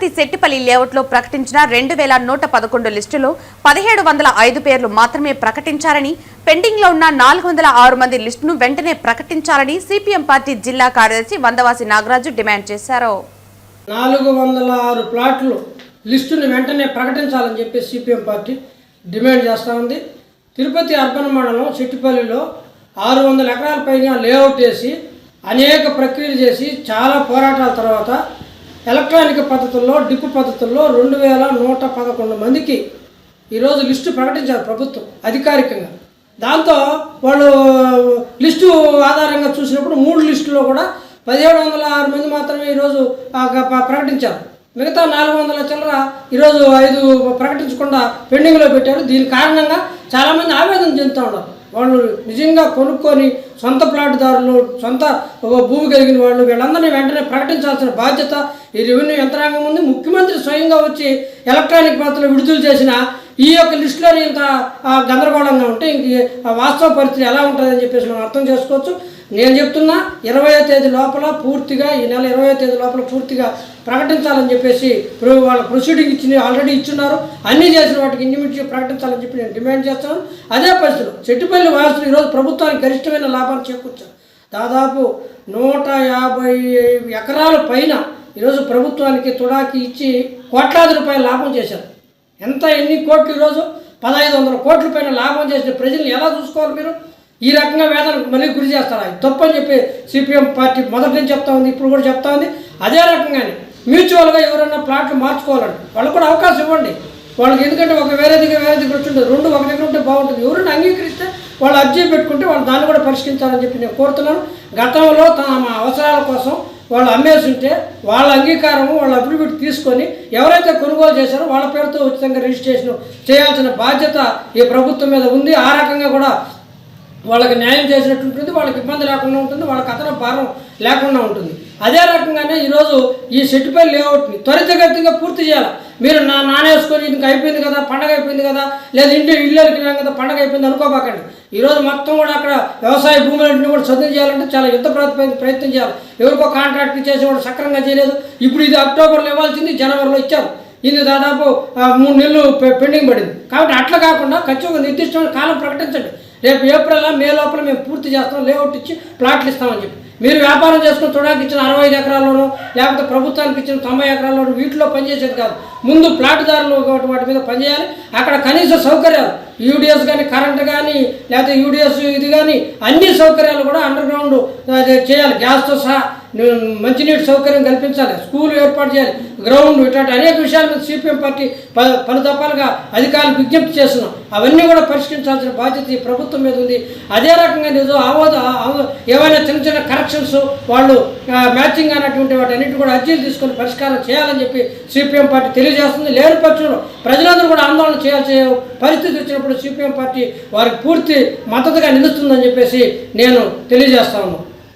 తిరుపతి శెట్టిపల్లి లేఅవుట్లో ప్రకటించిన రెండు వేల నూట పదకొండు లిస్టులో పదిహేడు వందల ఐదు పేర్లు మాత్రమే ప్రకటించారని పెండింగ్లో ఉన్న నాలుగు వందల ఆరు మంది లిస్టును వెంటనే ప్రకటించాలని సిపిఎం పార్టీ జిల్లా కార్యదర్శి వందవాసి నాగరాజు డిమాండ్ చేశారు. నాలుగు వందల ఆరు ప్లాట్లు లిస్టుని వెంటనే ప్రకటించాలని చెప్పి సిపిఎం పార్టీ డిమాండ్ చేస్తూ ఉంది. తిరుపతి అర్బన్ మండలం చెట్టిపల్లిలో ఆరు వందల ఎకరాల పైన లేఅవుట్ చేసి అనేక ప్రక్రియలు చేసి చాలా పోరాటాల తర్వాత ఎలక్ట్రానిక్ పద్ధతుల్లో డిప్ పద్ధతుల్లో రెండు వేల నూట పదకొండు మందికి ఈరోజు లిస్టు ప్రకటించారు ప్రభుత్వం అధికారికంగా. దాంతో వాళ్ళు లిస్టు ఆధారంగా చూసినప్పుడు మూడు లిస్టులో కూడా పదిహేడు వందల ఆరు మంది మాత్రమే ఈరోజు ప్రకటించారు. మిగతా నాలుగు వందల చిల్లర ఈరోజు ఐదు ప్రకటించకుండా పెండింగ్లో పెట్టారు. దీని కారణంగా చాలామంది ఆవేదన చెందుతూ ఉన్నారు. వాళ్ళు నిజంగా కొనుక్కొని సొంత ప్లాట్దారులు సొంత భూమి కలిగిన వాళ్ళు వీళ్ళందరినీ వెంటనే ప్రకటించాల్సిన బాధ్యత ఈ రెవెన్యూ యంత్రాంగం ఉంది. ముఖ్యమంత్రి స్వయంగా వచ్చి ఎలక్ట్రానిక్ పద్ధతిలో విడుదల చేసిన ఈ యొక్క లిస్టులోని ఇంత గందరగోళంగా ఉంటే ఇంక వాస్తవ పరిస్థితి ఎలా ఉంటుందని చెప్పేసి మనం అర్థం చేసుకోవచ్చు. నేను చెప్తున్నా ఇరవయో తేదీ లోపల పూర్తిగా ఈ నెల ఇరవయో తేదీ లోపల పూర్తిగా ప్రకటించాలని చెప్పేసి ఇప్పుడు వాళ్ళ ప్రొసీడింగ్ ఇచ్చి ఆల్రెడీ ఇచ్చున్నారు. అన్నీ చేసిన వాటికి ఇండిమిట్గా ప్రకటించాలని చెప్పి నేను డిమాండ్ చేస్తాను అదే పరిస్థితులు. చెట్టుపల్లి వాసులు ఈరోజు ప్రభుత్వానికి గరిష్టమైన లాభాన్ని చేకూర్చారు. దాదాపు నూట యాభై ఎకరాల పైన ఈరోజు ప్రభుత్వానికి తుడాకి ఇచ్చి కోట్లాది రూపాయలు లాభం చేశారు. ఎంత ఎన్ని కోట్లు ఈరోజు? పదహైదు వందల కోట్ల పైన లాభం చేసిన ప్రజల్ని ఎలా చూసుకోవాలి మీరు? ఈ రకంగా వేదనకు మళ్ళీ గురి చేస్తారు అది తప్పని చెప్పి సిపిఎం పార్టీ మొదటి నుంచి చెప్తా ఉంది ఇప్పుడు కూడా చెప్తా ఉంది. అదే రకంగానే మ్యూచువల్గా ఎవరైనా ప్లాట్లు మార్చుకోవాలని వాళ్ళకు కూడా అవకాశం ఇవ్వండి. వాళ్ళకి ఎందుకంటే ఒక వేరే దగ్గర వేరే దగ్గర ఉంటుంది రెండు ఒక దగ్గర ఉంటే బాగుంటుంది. ఎవరైనా అంగీకరిస్తే వాళ్ళు అర్జీ పెట్టుకుంటే వాళ్ళు దాన్ని కూడా పరిష్కరించాలని చెప్పి నేను కోరుతున్నాను. గతంలో తమ అవసరాల కోసం వాళ్ళు అమ్మేసి ఉంటే వాళ్ళ అంగీకారము వాళ్ళ అభివృద్ధి తీసుకొని ఎవరైతే కొనుగోలు చేశారో వాళ్ళ పేరుతో ఉచితంగా రిజిస్ట్రేషన్ చేయాల్సిన బాధ్యత ఈ ప్రభుత్వం మీద ఉంది. ఆ రకంగా కూడా వాళ్ళకి న్యాయం చేసినట్టు ఉంటుంది వాళ్ళకి ఇబ్బంది లేకుండా ఉంటుంది వాళ్ళకి అతను భారం లేకుండా ఉంటుంది. అదే రకంగానే ఈరోజు ఈ సెట్టిపల్లి లేఅవుట్ని త్వరితగతిగా పూర్తి చేయాలి. మీరు నా నానేసుకొని ఇంక అయిపోయింది కదా పండగ అయిపోయింది కదా లేదా ఇంటి ఇల్లు వెళ్ళినాం కదా పండగ అయిపోయింది అనుకోబాకండి. ఈరోజు మొత్తం కూడా అక్కడ వ్యవసాయ భూములన్నీ కూడా చదువు చేయాలంటే చాలా యుద్ధ ప్రయత్నం ప్రయత్నం చేయాలి. ఎవరికో కాంట్రాక్ట్ చేసి కూడా సక్రంగా చేయలేదు. ఇప్పుడు ఇది అక్టోబర్లో ఇవ్వాల్సింది జనవరిలో ఇచ్చారు. ఇది దాదాపు మూడు నెలలు పె- పెండింగ్ పడింది. కాబట్టి అట్లా కాకుండా ఖచ్చితంగా నిర్దిష్టమైన కాలం ప్రకటించండి. రేపు ఏప్రిల్ మే లోపల మేము పూర్తి చేస్తాం లేఅవుట్ ఇచ్చి ప్లాట్లు ఇస్తామని చెప్పి. మీరు వ్యాపారం చేసుకుని చూడడానికి ఇచ్చిన అరవై ఐదు ఎకరాల్లోనూ లేకపోతే ప్రభుత్వానికి ఇచ్చిన తొంభై ఎకరాల్లోనూ వీటిలో పనిచేసేది కాదు. ముందు ప్లాట్దారులు వాటి వాటి మీద పనిచేయాలి. అక్కడ కనీస సౌకర్యాలు యూడిఎస్ కానీ కరెంట్ కానీ లేకపోతే యూడిఎస్ ఇది కానీ అన్ని సౌకర్యాలు కూడా అండర్ గ్రౌండ్ చేయాలి. గ్యాస్తో సహా మంచినీటి సౌకర్యం కల్పించాలి స్కూల్ ఏర్పాటు చేయాలి గ్రౌండ్ ఇట్లాంటి అనేక విషయాల మీద సిపిఎం పార్టీ ప పలు దఫాలుగా అధికారులు విజ్ఞప్తి చేస్తున్నాం. అవన్నీ కూడా పరిష్కరించాల్సిన బాధ్యత ఈ ప్రభుత్వం మీద ఉంది. అదే రకంగా నిజం ఆవోద ఆవో- ఏవైనా చిన్న చిన్న కరెక్షన్స్ వాళ్ళు మ్యాచింగ్ అన్నటువంటి వాటి అన్నింటి కూడా అర్జీలు తీసుకొని పరిష్కారం చేయాలని చెప్పి సిపిఎం పార్టీ తెలియజేస్తుంది. లేని పక్షంలో ప్రజలందరూ కూడా ఆందోళన చేయాల్సిన పరిస్థితి వచ్చినప్పుడు సిపిఎం పార్టీ వారికి పూర్తి మద్దతుగా నిలుస్తుందని చెప్పేసి నేను తెలియజేస్తాను